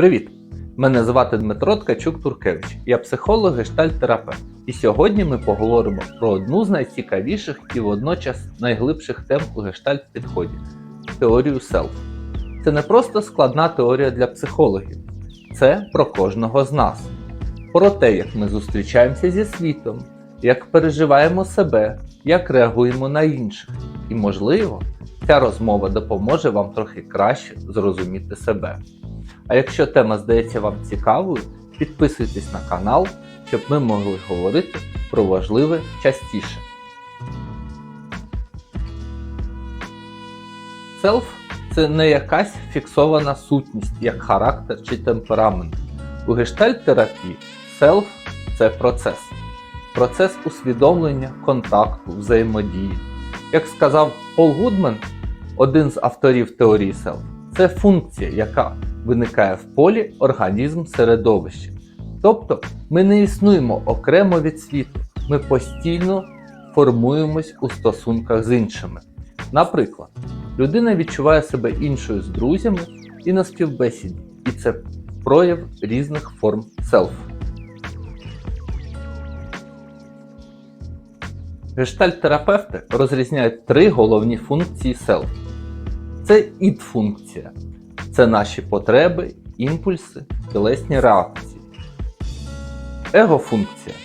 Привіт! Мене звати Дмитро Ткачук Туркевич, я психолог гештальт-терапевт. І сьогодні ми поговоримо про одну з найцікавіших і водночас найглибших тем у гештальт-підході теорію селф. Це не просто складна теорія для психологів, це про кожного з нас, про те, як ми зустрічаємося зі світом, як переживаємо себе, як реагуємо на інших. І, можливо, ця розмова допоможе вам трохи краще зрозуміти себе. А якщо тема здається вам цікавою, підписуйтесь на канал, щоб ми могли говорити про важливе частіше. Селф це не якась фіксована сутність, як характер чи темперамент. У гештальт-терапії селф це процес. Процес усвідомлення, контакту, взаємодії. Як сказав Пол Гудман, один з авторів теорії селф, це функція, яка виникає в полі організм середовища. Тобто ми не існуємо окремо від світу, ми постійно формуємось у стосунках з іншими. Наприклад, людина відчуває себе іншою з друзями і на співбесіді, і це прояв різних форм селф. Гештальт-терапевти розрізняють три головні функції селф. Це ід-функція, це наші потреби, імпульси, тілесні реакції. Его-функція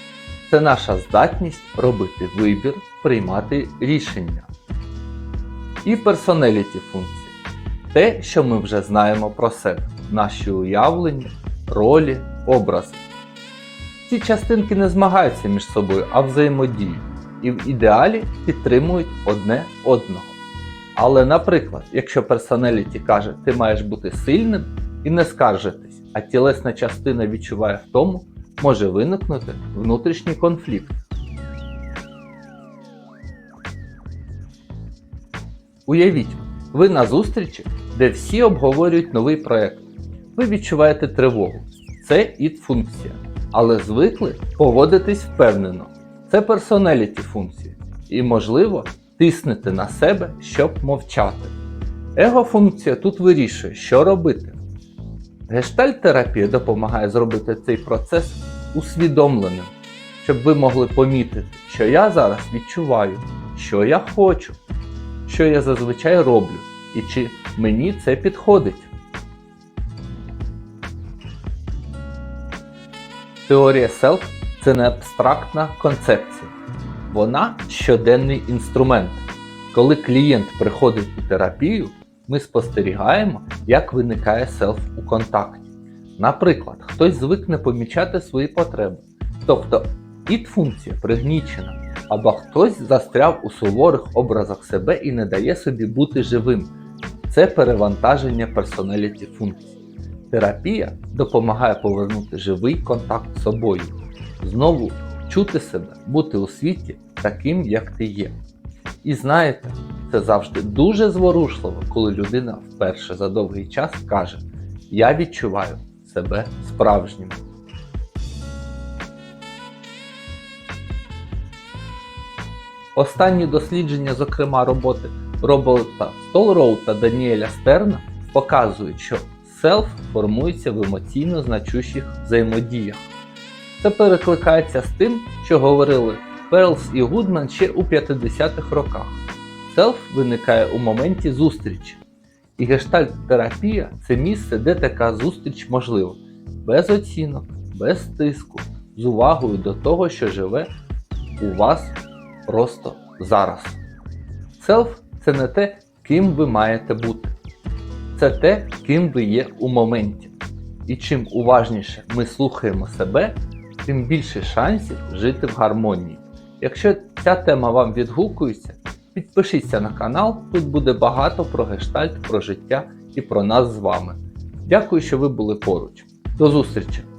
це наша здатність робити вибір, приймати рішення. І персоналіті функція те, що ми вже знаємо про себе, наші уявлення, ролі, образи. Ці частинки не змагаються між собою, а взаємодіють і в ідеалі підтримують одне одного. Але, наприклад, якщо персоналіті каже, ти маєш бути сильним і не скаржитись, а тілесна частина відчуває втому, може виникнути внутрішній конфлікт. Уявіть, ви на зустрічі, де всі обговорюють новий проект. Ви відчуваєте тривогу. Це ід-функція. Але звикли поводитись впевнено. Це персоналіті функція. І, можливо, тиснете на себе, щоб мовчати. Его-функція тут вирішує, що робити. Гештальт-терапія допомагає зробити цей процес усвідомленим, щоб ви могли помітити, що я зараз відчуваю, що я хочу, що я зазвичай роблю, і чи мені це підходить. Теорія селф це не абстрактна концепція. Вона щоденний інструмент. Коли клієнт приходить у терапію, ми спостерігаємо, як виникає селф у контакті. Наприклад, хтось звикне помічати свої потреби, тобто ід-функція пригнічена, або хтось застряв у суворих образах себе і не дає собі бути живим. Це перевантаження персоналіті функцій. Терапія допомагає повернути живий контакт з собою, знову чути себе, бути у світі таким, як ти є. І знаєте, це завжди дуже зворушливо, коли людина вперше за довгий час каже: Я відчуваю себе справжнім. Останні дослідження, зокрема роботи Роберта Столроу та Даніеля Стерна, показують, що селф формується в емоційно значущих взаємодіях. Це перекликається з тим, що говорили Перлс і Гудман ще у 50-х роках. Селф виникає у моменті зустрічі. І гештальт-терапія це місце, де така зустріч можлива, без оцінок, без тиску, з увагою до того, що живе у вас просто зараз. Селф це не те, ким ви маєте бути. Це те, ким ви є у моменті. І чим уважніше ми слухаємо себе, тим більше шансів жити в гармонії. Якщо ця тема вам відгукується, підпишіться на канал, тут буде багато про гештальт, про життя і про нас з вами. Дякую, що ви були поруч. До зустрічі!